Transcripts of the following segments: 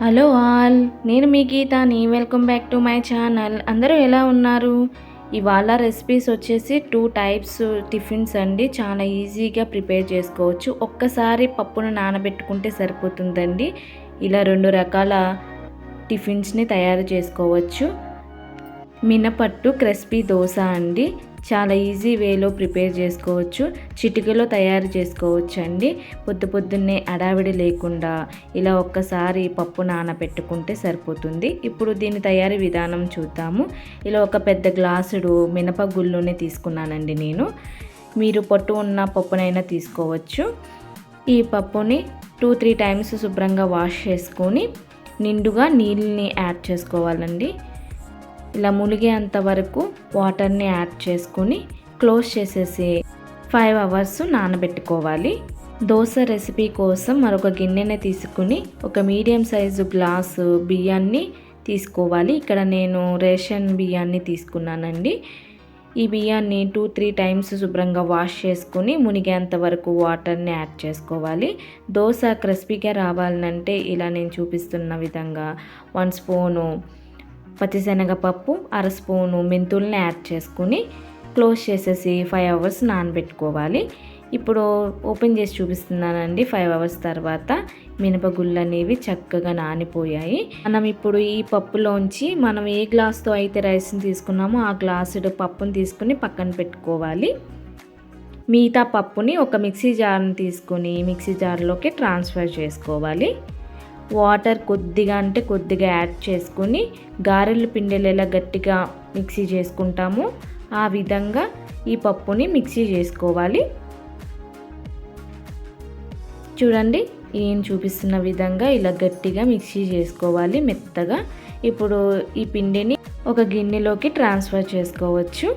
Hello all నేను మీ గీతాని. Welcome back to my channel అందరూ ఎలా ఉన్నారు? ఇవాళ రెసిపీస్ వచ్చేసి టూ టైప్స్ టిఫిన్స్ అండి. చాలా ఈజీగా ప్రిపేర్ చేసుకోవచ్చు. ఒక్కసారి పప్పును నానబెట్టుకుంటే సరిపోతుందండి. ఇలా రెండు రకాల టిఫిన్స్ని తయారు చేసుకోవచ్చు. మినపట్టు క్రిస్పీ దోశ అండి. చాలా ఈజీ వేలో ప్రిపేర్ చేసుకోవచ్చు చిటికలో తయారు చేసుకోవచ్చు అండి పొద్దు పొద్దున్నే అడావిడి లేకుండా ఇలా ఒక్కసారి పప్పు నానబెట్టుకుంటే సరిపోతుంది. ఇప్పుడు దీని తయారీ విధానం చూద్దాము. ఇలా ఒక పెద్ద గ్లాసుడు మినపగుళ్ళుని తీసుకున్నానండి నేను. మీరు పొట్టు ఉన్న పప్పునైనా తీసుకోవచ్చు. ఈ పప్పుని టూ త్రీ టైమ్స్ శుభ్రంగా వాష్ చేసుకొని నిండుగా నీళ్ళని యాడ్ చేసుకోవాలండి. ఇలా మునిగేంత వరకు వాటర్ని యాడ్ చేసుకొని క్లోజ్ చేసేసి ఫైవ్ అవర్స్ నానబెట్టుకోవాలి. దోశ రెసిపీ కోసం మరొక గిన్నెని తీసుకుని ఒక మీడియం సైజు గ్లాసు బియ్యాన్ని తీసుకోవాలి. ఇక్కడ నేను రేషన్ బియ్యాన్ని తీసుకున్నానండి. ఈ బియ్యాన్ని టూ త్రీ టైమ్స్ శుభ్రంగా వాష్ చేసుకుని మునిగేంత వరకు వాటర్ని యాడ్ చేసుకోవాలి. దోశ క్రిస్పీగా రావాలంటే ఇలా నేను చూపిస్తున్న విధంగా వన్ స్పూను పచ్చిశనగపప్పు అర స్పూను మెంతుల్ని యాడ్ చేసుకుని క్లోజ్ చేసేసి ఫైవ్ అవర్స్ నానబెట్టుకోవాలి. ఇప్పుడు ఓపెన్ చేసి చూపిస్తున్నానండి ఫైవ్ అవర్స్ తర్వాత మినపగుళ్ళు అనేవి చక్కగా నానిపోయాయి. మనం ఇప్పుడు ఈ పప్పులోంచి మనం ఏ గ్లాస్తో అయితే రైస్ని తీసుకున్నామో ఆ గ్లాసుడు పప్పుని తీసుకుని పక్కన పెట్టుకోవాలి. మిగతా పప్పుని ఒక మిక్సీ జార్ని తీసుకుని మిక్సీ జార్లోకి ట్రాన్స్ఫర్ చేసుకోవాలి. వాటర్ కొద్దిగా అంటే కొద్దిగా యాడ్ చేసుకొని గారెలు పిండెలు ఎలా గట్టిగా మిక్సీ చేసుకుంటామో ఆ విధంగా ఈ పప్పుని మిక్సీ చేసుకోవాలి. చూడండి ఏం చూపిస్తున్న విధంగా ఇలా గట్టిగా మిక్సీ చేసుకోవాలి మెత్తగా. ఇప్పుడు ఈ పిండిని ఒక గిన్నెలోకి ట్రాన్స్ఫర్ చేసుకోవచ్చు.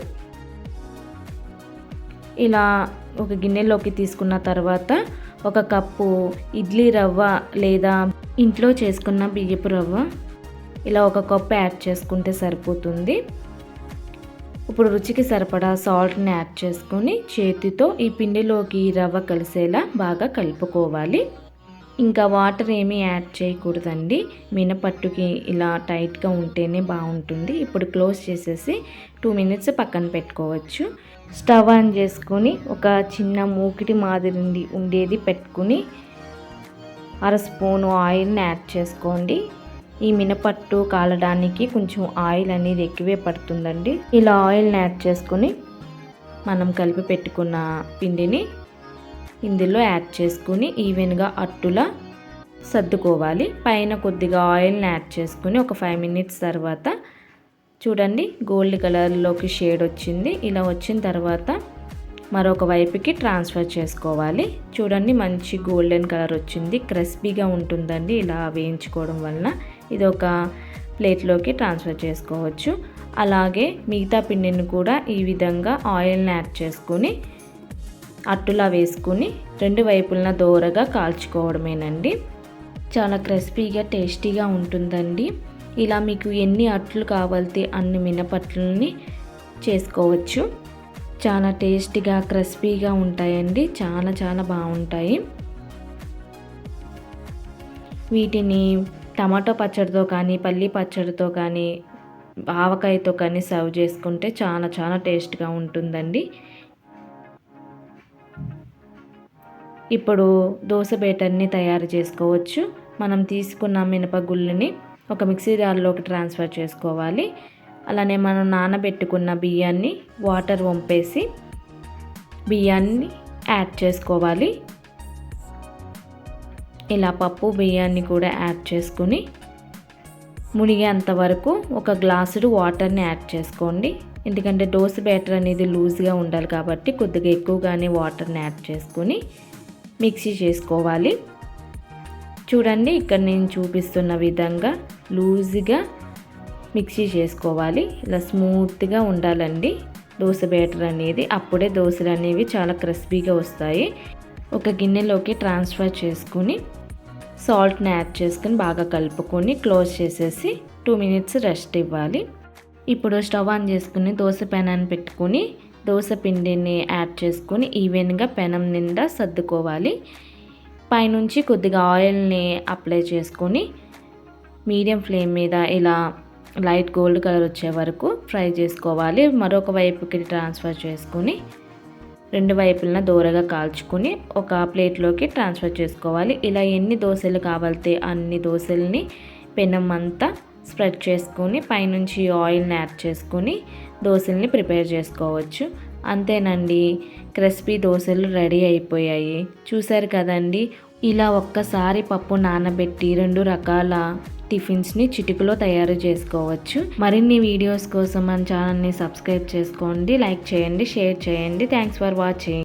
ఇలా ఒక గిన్నెలోకి తీసుకున్న తర్వాత ఒక కప్పు ఇడ్లీ రవ్వ లేదా ఇంట్లో చేసుకున్న బియ్యపు రవ్వ ఇలా ఒక కప్పు యాడ్ చేసుకుంటే సరిపోతుంది. ఇప్పుడు రుచికి సరిపడా సాల్ట్ని యాడ్ చేసుకొని చేతితో ఈ పిండిలోకి రవ్వ కలిసేలా బాగా కలుపుకోవాలి. ఇంకా వాటర్ ఏమీ యాడ్ చేయకూడదండి. మినపట్టుకి ఇలా టైట్గా ఉంటేనే బాగుంటుంది. ఇప్పుడు క్లోజ్ చేసేసి టూ మినిట్స్ పక్కన పెట్టుకోవచ్చు. స్టవ్ ఆన్ చేసుకొని ఒక చిన్న మూకిటి మాదిరి ఉండేది పెట్టుకుని అర స్పూను ఆయిల్ని యాడ్ చేసుకోండి. ఈ మినపట్టు కాలడానికి కొంచెం ఆయిల్ అనేది ఎక్కువే పడుతుందండి. ఇలా ఆయిల్ని యాడ్ చేసుకొని మనం కలిపి పెట్టుకున్న పిండిని ఇందులో యాడ్ చేసుకుని ఈవెన్గా అట్టులా సర్దుకోవాలి. పైన కొద్దిగా ఆయిల్ని యాడ్ చేసుకుని ఒక ఫైవ్ మినిట్స్ తర్వాత చూడండి గోల్డ్ కలర్లోకి షేడ్ వచ్చింది. ఇలా వచ్చిన తర్వాత మరొక వైపుకి ట్రాన్స్ఫర్ చేసుకోవాలి. చూడండి మంచి గోల్డెన్ కలర్ వచ్చింది. క్రిస్పీగా ఉంటుందండి ఇలా వేయించుకోవడం వలన. ఇది ఒక ప్లేట్లోకి ట్రాన్స్ఫర్ చేసుకోవచ్చు. అలాగే మిగతా పిండిని కూడా ఈ విధంగా ఆయిల్ని యాడ్ చేసుకొని అట్టులా వేసుకుని రెండు వైపులన దోరగా కాల్చుకోవడమేనండి. చాలా క్రిస్పీగా టేస్టీగా ఉంటుందండి. ఇలా మీకు ఎన్ని అట్లు కావాలితే అన్ని మినపట్లని చేసుకోవచ్చు. చాలా టేస్టీగా క్రిస్పీగా ఉంటాయండి. చాలా చాలా బాగుంటాయి. వీటిని టమాటో పచ్చడితో కానీ పల్లి పచ్చడితో కానీ ఆవకాయతో కానీ సర్వ్ చేసుకుంటే చాలా చాలా టేస్ట్గా ఉంటుందండి. ఇప్పుడు దోశ బేటర్ని తయారు చేసుకోవచ్చు. మనం తీసుకున్న మినపగుళ్ళని ఒక మిక్సీ జార్లోకి ట్రాన్స్ఫర్ చేసుకోవాలి. అలానే మనం నానబెట్టుకున్న బియ్యాన్ని వాటర్ వంపేసి బియ్యాన్ని యాడ్ చేసుకోవాలి. ఇలా పప్పు బియ్యాన్ని కూడా యాడ్ చేసుకుని మునిగేంత వరకు ఒక గ్లాసుడు వాటర్ని యాడ్ చేసుకోండి. ఎందుకంటే దోశ బ్యాటర్ అనేది లూజ్గా ఉండాలి కాబట్టి కొద్దిగా ఎక్కువగానే వాటర్ని యాడ్ చేసుకొని మిక్సీ చేసుకోవాలి. చూడండి ఇక్కడ నేను చూపిస్తున్న విధంగా లూజ్గా మిక్సీ చేసుకోవాలి. ఇలా స్మూత్గా ఉండాలండి. దోశ బ్యాటర్ అనేది అప్పుడే దోశలు అనేవి చాలా క్రిస్పీగా వస్తాయి. ఒక గిన్నెలోకి ట్రాన్స్ఫర్ చేసుకుని సాల్ట్ని యాడ్ చేసుకుని బాగా కలుపుకొని క్లోజ్ చేసేసి టూ మినిట్స్ రెస్ట్ ఇవ్వాలి. ఇప్పుడు స్టవ్ ఆన్ చేసుకుని దోశ పెనాన్ని పెట్టుకొని దోశ పిండిని యాడ్ చేసుకొని ఈవెన్గా పెనం నిండా సర్దుకోవాలి. పైనుంచి కొద్దిగా ఆయిల్ని అప్లై చేసుకొని మీడియం ఫ్లేమ్ మీద ఇలా లైట్ గోల్డ్ కలర్ వచ్చే వరకు ఫ్రై చేసుకోవాలి. మరొక వైపుకి ట్రాన్స్ఫర్ చేసుకుని రెండు వైపులన దూరగా కాల్చుకుని ఒక ప్లేట్లోకి ట్రాన్స్ఫర్ చేసుకోవాలి. ఇలా ఎన్ని దోశలు కావాలితే అన్ని దోశల్ని పెనం అంతా స్ప్రెడ్ చేసుకొని పైనుంచి ఆయిల్ని యాడ్ చేసుకొని దోశల్ని ప్రిపేర్ చేసుకోవచ్చు. అంతేనండి. క్రిస్పీ దోశలు రెడీ అయిపోయాయి. చూసారు కదండి? ఇలా ఒక్కసారి పప్పు నానబెట్టి రెండు రకాల టిఫిన్స్ని చిటికలో తయారు చేసుకోవచ్చు. మరిన్ని వీడియోస్ కోసం మన ఛానల్ని సబ్స్క్రైబ్ చేసుకోండి లైక్ చేయండి షేర్ చేయండి. Thanks for watching